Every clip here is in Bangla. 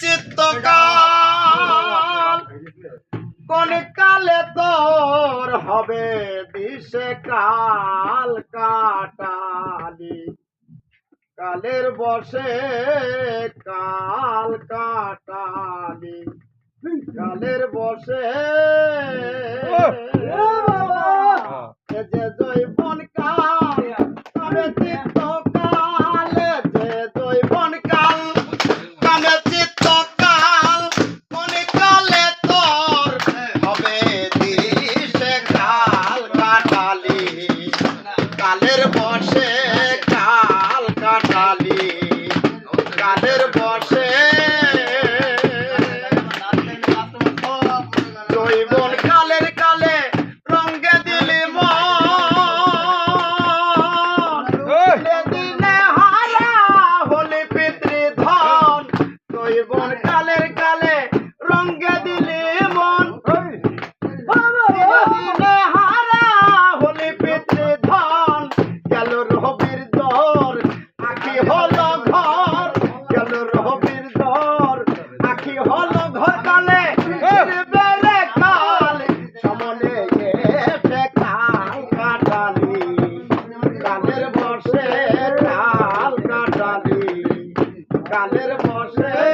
চিত্তকাল। কোন কালে তোর হবে দিশে কাল কাটালি। কালের বসে কাল কাটালি। কালের বসে কালের বসে।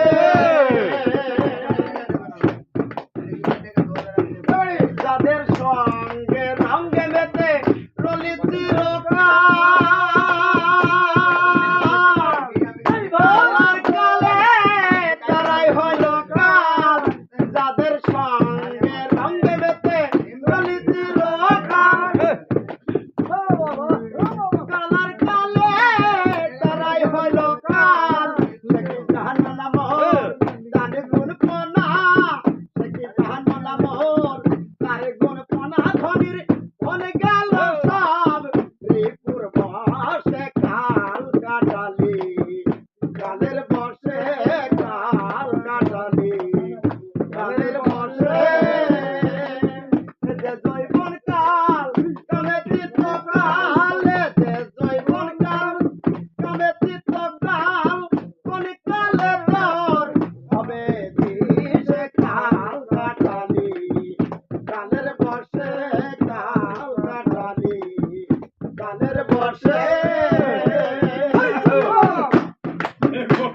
Forse!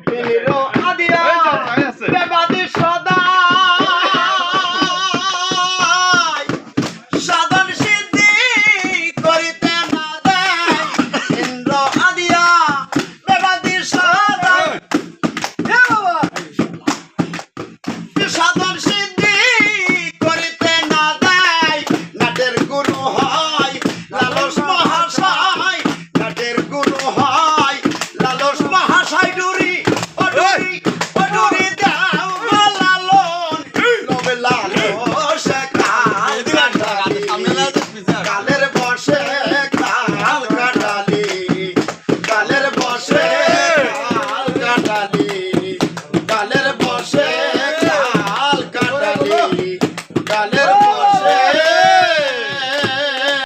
Finirò